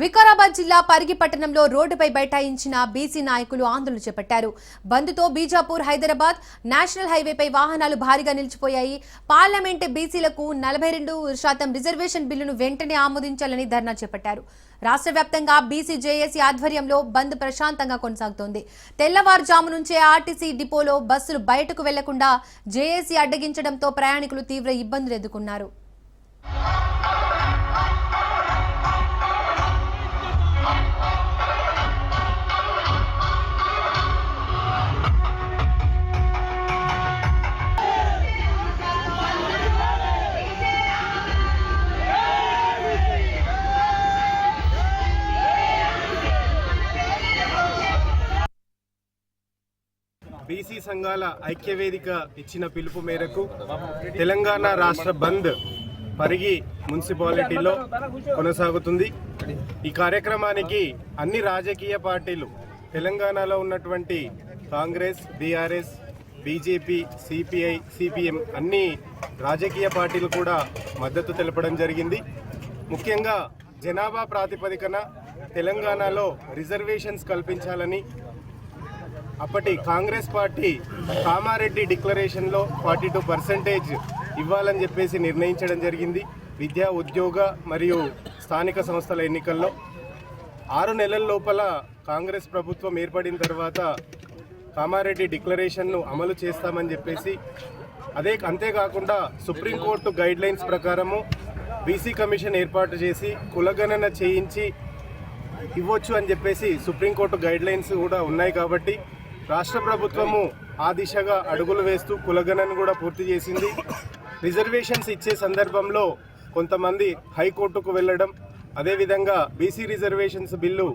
వికారాబాద్ జిల్లా పరిగి పట్టణంలో రోడ్డుపై బైఠాయించిన బీసీ నాయకులు ఆందోళన చేపట్టారు. బంద్తో బీజాపూర్ హైదరాబాద్ నేషనల్ హైవేపై వాహనాలు భారీగా నిలిచిపోయాయి. పార్లమెంట్ బీసీలకు నలభై రెండు శాతం రిజర్వేషన్ బిల్లును వెంటనే ఆమోదించాలని ధర్నా చేపట్టారు. రాష్ట్ర వ్యాప్తంగా బీసీ జేఏసీ ఆధ్వర్యంలో బంద్ ప్రశాంతంగా కొనసాగుతోంది. తెల్లవారుజాము నుంచే ఆర్టీసీ డిపోలో బస్సులు బయటకు వెళ్ళకుండా జేఏసీ అడ్డగించడంతో ప్రయాణికులు తీవ్ర ఇబ్బందులు ఎదుర్కొన్నారు. బీసీ సంఘాల ఐక్యవేదిక ఇచ్చిన పిలుపు మేరకు తెలంగాణ రాష్ట్ర బంద్ పరిగి మున్సిపాలిటీలో కొనసాగుతుంది. ఈ కార్యక్రమానికి అన్ని రాజకీయ పార్టీలు తెలంగాణలో ఉన్నటువంటి Congress BRS BJP CPI CPM అన్ని రాజకీయ పార్టీలు కూడా మద్దతు తెలపడం జరిగింది. ముఖ్యంగా జనాభా ప్రాతిపదికన తెలంగాణలో రిజర్వేషన్స్ కల్పించాలని అప్పటి కాంగ్రెస్ పార్టీ కామారెడ్డి డిక్లరేషన్లో ఫార్టీ టూ పర్సెంటేజ్ ఇవ్వాలని చెప్పేసి నిర్ణయించడం జరిగింది. విద్యా ఉద్యోగ మరియు స్థానిక సంస్థల ఎన్నికల్లో ఆరు నెలల లోపల కాంగ్రెస్ ప్రభుత్వం ఏర్పడిన తర్వాత కామారెడ్డి డిక్లరేషన్ను అమలు చేస్తామని చెప్పేసి అదే అంతేకాకుండా సుప్రీంకోర్టు గైడ్ లైన్స్ ప్రకారము బీసీ కమిషన్ ఏర్పాటు చేసి కులగణన చేయించి ఇవ్వచ్చు అని చెప్పేసి సుప్రీంకోర్టు గైడ్ లైన్స్ కూడా ఉన్నాయి కాబట్టి రాష్ట్ర ప్రభుత్వము ఆ దిశగా అడుగులు వేస్తూ కులగణను కూడా పూర్తి చేసింది. రిజర్వేషన్స్ ఇచ్చే సందర్భంలో కొంతమంది హైకోర్టుకు వెళ్ళడం అదేవిధంగా బీసీ రిజర్వేషన్స్ బిల్లు